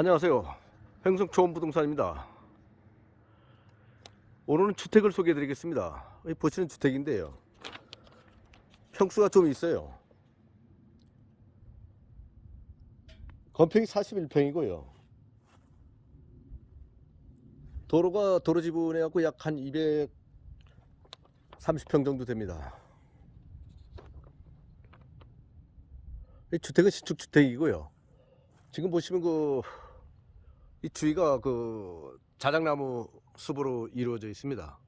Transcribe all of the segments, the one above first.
안녕하세요. 횡성초원 부동산입니다. 오늘은 주택을 소개해 드리겠습니다. 이 보시는 주택인데요. 평수가 좀 있어요. 건평이 41평이고요. 도로가 도로 지분해 갖고 약 한 230평 정도 됩니다. 이 주택은 신축 주택이고요. 지금 보시면 그 이 주위가 그 자작나무 숲으로 이루어져 있습니다.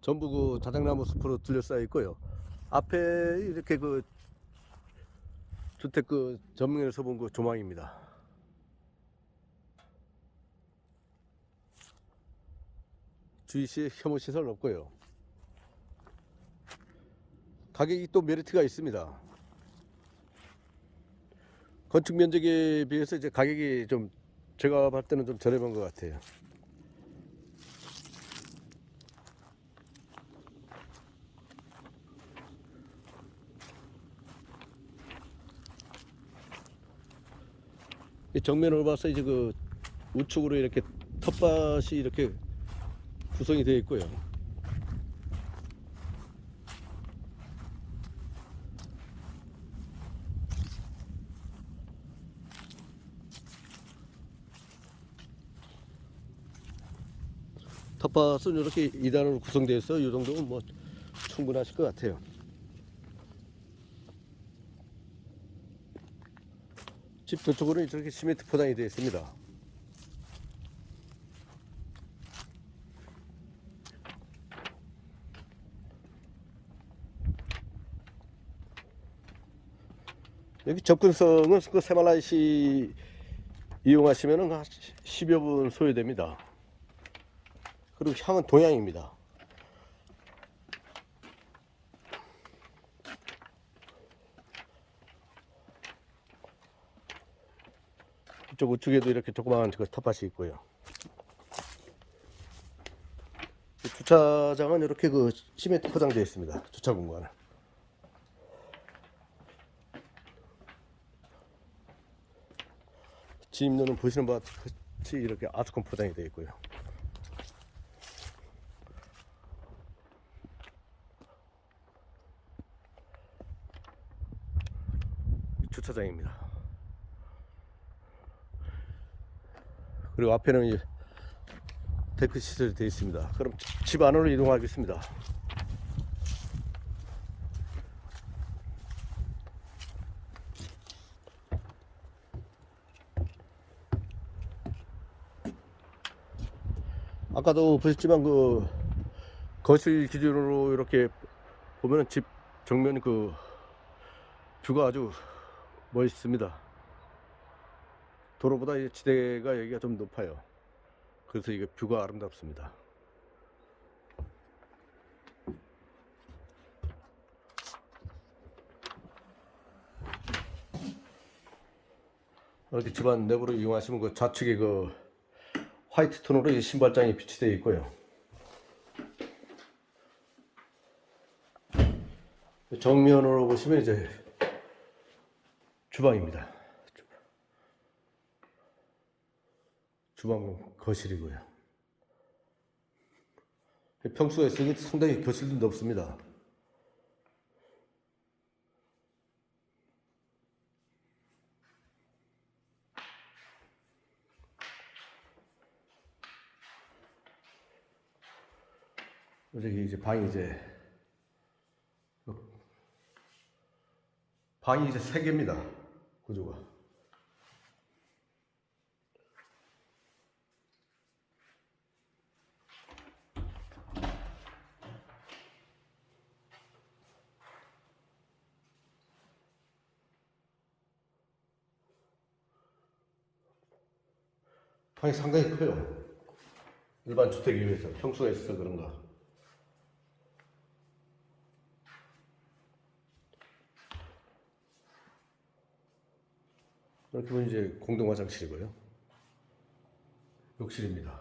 전부 그 자작나무 숲으로 둘러싸여 있고요. 앞에 이렇게 그 주택 그 전면에서 본 그 조망입니다. 주위시에 혐오 시설 없고요. 가격이 또 메리트가 있습니다. 건축 면적에 비해서 이제 가격이 좀 제가 봤을 때는 좀 저렴한 것 같아요. 이 정면을 봐서 이제 그 우측으로 이렇게 텃밭이 이렇게 구성이 되어 있고요. 텃밭은 이렇게 2단으로 구성되어 있어 이 정도면 뭐 충분하실 것 같아요. 집 저쪽으로는 이렇게 시멘트 포장이 되어 있습니다. 여기 접근성은 그 세말라이시 이용하시면은 한 10여 분 소요됩니다. 그리고 향은 동향입니다. 이쪽 우측에도 이렇게 조그마한 그 텃밭이 있고요. 이 주차장은 이렇게 그 시멘트 포장되어 있습니다. 주차 공간은. 진입로는 보시는 바와 같이 이렇게 아스콘 포장이 되어 있고요. 주차장입니다. 그리고 앞에는 데크 시설이 되어 있습니다. 그럼 집 안으로 이동하겠습니다. 아까도 보셨지만 그 거실 기준으로 이렇게 보면은 집 정면 그 뷰가 아주 멋있습니다. 도로보다 이 지대가 여기가 좀 높아요. 그래서 이게 뷰가 아름답습니다. 이렇게 집안 내부로 이용하시면 그 좌측에 그 화이트 톤으로 이 신발장이 비치되어 있고요. 정면으로 보시면 이제 주방입니다. 주방 거실이고요. 평수가 있으니 상당히 거실도 넓습니다. 여기 이제 방이 이제 방이 이제 세 개입니다. 구조가. 방이 상당히 커요. 일반 주택에 비해서 평수가 있어서 그런가. 이렇게 보면 이제 공동 화장실이고요. 욕실입니다.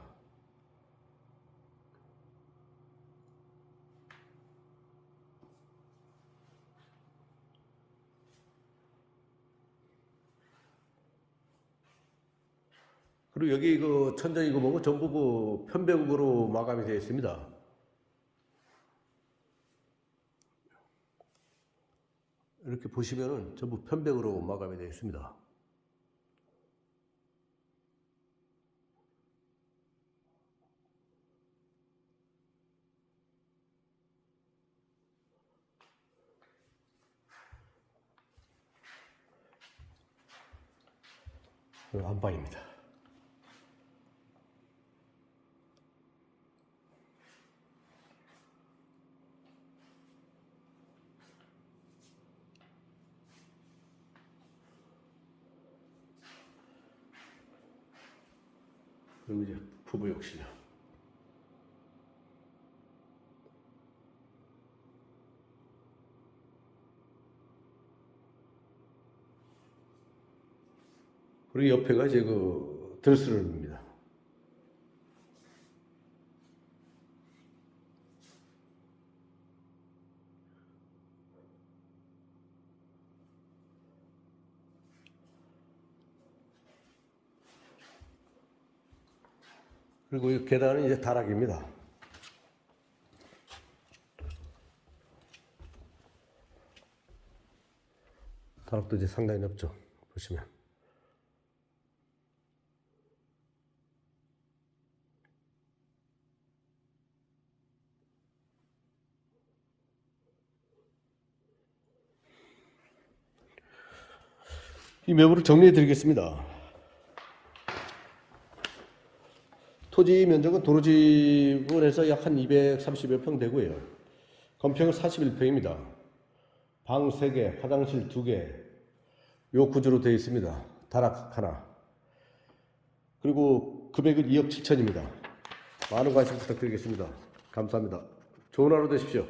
그리고 여기 그 천장이고 뭐고 전부 그 편백으로 마감이 되어 있습니다. 이렇게 보시면은 전부 편백으로 마감이 되어 있습니다. 그리고 안방입니다. 그리고 이제 부부 욕실 그리고 옆에가 이제 그 드레스룸입니다. 그리고 이 계단은 이제 다락입니다. 다락도 이제 상당히 넓죠. 보시면. 이 매물을 정리해 드리겠습니다. 토지 면적은 도로집을 해서 약 한 230여 평 되고요. 건평은 41평입니다. 방 3개, 화장실 2개, 요 구조로 되어 있습니다. 다락 하나. 그리고 금액은 2억 7천입니다. 많은 관심 부탁드리겠습니다. 감사합니다. 좋은 하루 되십시오.